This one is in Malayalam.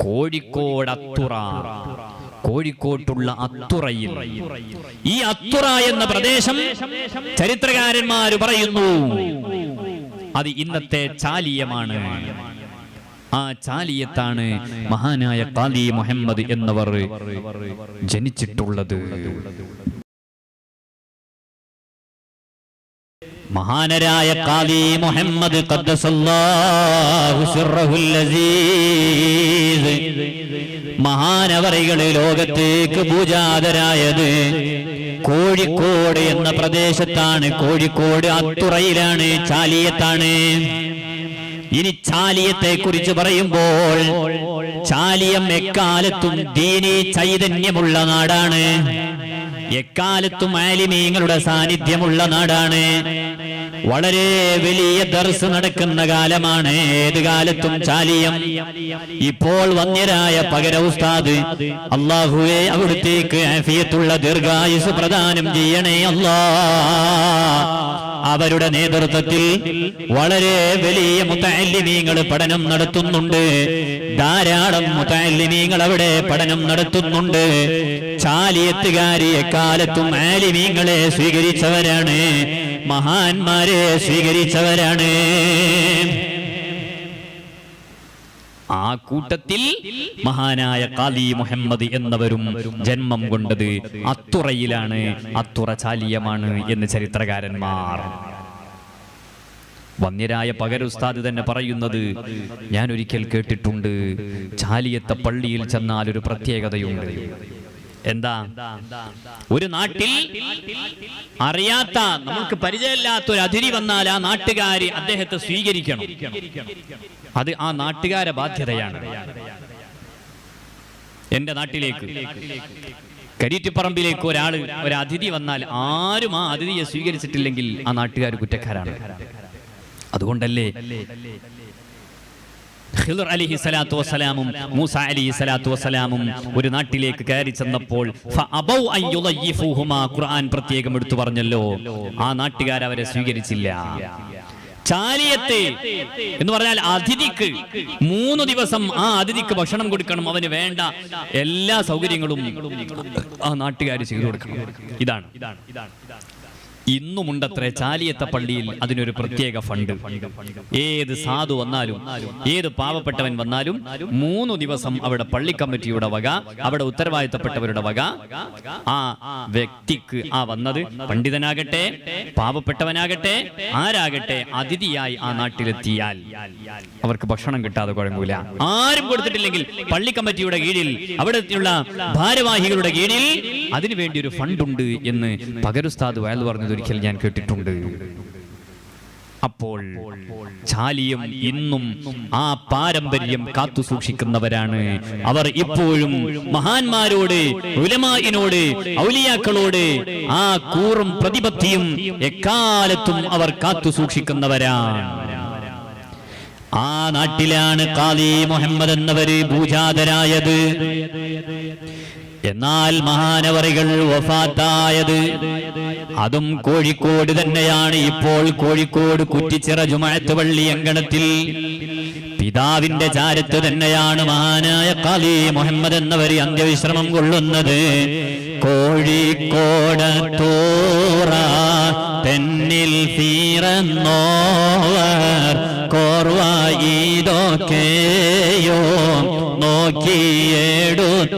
കോഴിക്കോട് അത്തുറ കോഴിക്കോട്ടുള്ള അത്തുറയിൽ. ഈ അത്തുറ എന്ന പ്രദേശം ചരിത്രകാരന്മാര് പറയുന്നു. അത് ഇന്നത്തെ ചാലിയമാണ്. ആ ചാലിയത്താണ് മഹാനായ കാലി മുഹമ്മദ് എന്നവർ ജനിച്ചിട്ടുള്ളത്. മഹാനരായ കാലി മുഹമ്മദ് മഹാനവറികൾ ലോകത്തേക്ക് പൂജാതരായത് കോഴിക്കോട് എന്ന പ്രദേശത്താണ്. കോഴിക്കോട് അത്തുറയിലാണ് ചാലിയത്താണ്. ഇനി ചാലിയത്തെ കുറിച്ച് പറയുമ്പോൾ ചാലിയം എക്കാലത്തും ദീനി ചൈതന്യമുള്ള നാടാണ്. എക്കാലത്തും ആലിമീങ്ങളുടെ സാന്നിധ്യമുള്ള നാടാണ്. വളരെ വലിയ ദർസ് നടക്കുന്ന കാലമാണ്. ഏത് കാലത്തും ചാലിയം. ഇപ്പോൾ വന്യരായ പകര ഉസ്താദ് അള്ളാഹുവെ അവിടുത്തേക്ക് ആഫിയത്തുള്ള ദീർഘായുസ് പ്രദാനം ചെയ്യണേ അല്ലാ. അവരുടെ നേതൃത്വത്തിൽ വളരെ വലിയ മുത്തല്ലിമീങ്ങൾ പഠനം നടത്തുന്നുണ്ട്. ധാരാളം മുത്തല്ലിമീങ്ങൾ അവിടെ പഠനം നടത്തുന്നുണ്ട്. ചാലിയത്തുകാരി എക്കാലത്തും ആലിമീങ്ങളെ സ്വീകരിച്ചവരാണ്. മഹാന്മാരെ സ്വീകരിച്ചവരാണ്. ആ കൂട്ടത്തിൽ മഹാനായ കാലി മുഹമ്മദ് എന്നവരും ജന്മം കൊണ്ടത് അത്തുറയിലാണ് അത്തുറ ചാലിയമാണ് എന്ന് ചരിത്രകാരന്മാർ. വന്യരായ പകരുസ്താദ് തന്നെ പറയുന്നത് ഞാൻ ഒരിക്കൽ കേട്ടിട്ടുണ്ട് ചാലിയത്തെ പള്ളിയിൽ ചെന്നാൽ ഒരു പ്രത്യേകതയുണ്ട്. എന്താ? ഒരു നാട്ടിൽ അറിയാത്ത നമുക്ക് പരിചയമില്ലാത്ത ഒരു അതിരി വന്നാൽ ആ നാട്ടുകാര് അദ്ദേഹത്തെ സ്വീകരിക്കണം. അത് ആ നാട്ടുകാരെ ബാധ്യതയാണ്. എന്റെ നാട്ടിലേക്ക്. കരീറ്റിപ്പറമ്പിലേക്ക് ഒരാൾ ഒരു അതിഥി വന്നാൽ ആരും ആ അതിഥിയെ സ്വീകരിച്ചിട്ടില്ലെങ്കിൽ ആ നാട്ടുകാർ കുറ്റക്കാരാണ്. അതുകൊണ്ടല്ലേ ഖിദർ അലിഹി സലാത്തു വസ്സലാമും മൂസ അലിഹി സലാത്തു വസ്സലാമും ഒരു നാട്ടിലേക്ക് കയറി ചെന്നപ്പോൾ ഖുർആൻ പ്രത്യേകം എടുത്തു പറഞ്ഞല്ലോ. ആ നാട്ടുകാർ അവരെ സ്വീകരിച്ചില്ല. ചാലിയത്തെ എന്ന് പറഞ്ഞാൽ അതിഥിക്ക് മൂന്ന് ദിവസം ആ അതിഥിക്ക് ഭക്ഷണം കൊടുക്കണം അവന് വേണ്ട എല്ലാ സൗകര്യങ്ങളും ആ നാട്ടുകാർ ചെയ്തു കൊടുക്കണം. ഇതാണ്. ഇന്നുമുണ്ടത്രേ ചാലിയത്ത പള്ളിയിൽ അതിനൊരു പ്രത്യേക ഫണ്ട്. ഏത് സാധു വന്നാലും ഏത് പാവപ്പെട്ടവൻ വന്നാലും മൂന്ന് ദിവസം അവിടെ പള്ളി കമ്മിറ്റിയുടെ വക അവിടെ ഉത്തരവാദിത്തപ്പെട്ടവരുടെ വക ആ വ്യക്തിക്ക് ആ വന്നത് പണ്ഡിതനാകട്ടെ പാവപ്പെട്ടവനാകട്ടെ ആരാകട്ടെ അതിഥിയായി ആ നാട്ടിലെത്തിയാൽ അവർക്ക് ഭക്ഷണം കിട്ടാതെ കുഴങ്ങൂല. ആരും കൊടുത്തിട്ടില്ലെങ്കിൽ പള്ളി കമ്മിറ്റിയുടെ കീഴിൽ അവിടെയുള്ള ഭാരവാഹികളുടെ കീഴിൽ അതിനുവേണ്ടി ഒരു ഫണ്ടുണ്ട് എന്ന് പകരുസ്താദ് വയൽ പറഞ്ഞത് ഒരിക്കൽ ഞാൻ കേട്ടിട്ടുണ്ട്. അപ്പോൾ ചാലിയം ഇന്നും ആ പാരമ്പര്യം കാത്തു സൂക്ഷിക്കുന്നവരാണ്. അവർ ഇപ്പോഴും മഹാന്മാരോട് ഉലമാനോട് ഔലിയാക്കളോട് ആ കൂറും പ്രതിപത്തിയും എക്കാലത്തും അവർ കാത്തു സൂക്ഷിക്കുന്നവരാണ് ആ നാട്ടിലാണ് കാലി മുഹമ്മദ് എന്നവര് പൂജാതരായത് എന്നാൽ മഹാനവറികൾ വഫാത്തായത് അതും കോഴിക്കോട് തന്നെയാണ്. ഇപ്പോൾ കോഴിക്കോട് കുറ്റിച്ചിറ ജുമാഴത്ത് പള്ളി അങ്കണത്തിൽ പിതാവിന്റെ ചാരത്ത് തന്നെയാണ് മഹാനായ കാലി മുഹമ്മദ് എന്നവർ അന്ത്യവിശ്രമം കൊള്ളുന്നത്. കോഴിക്കോട് തോറ തെന്നിൽ തീർന്നോവർ കോർവായിതൊക്കെയോ നോക്കിയെടുത്തോവ.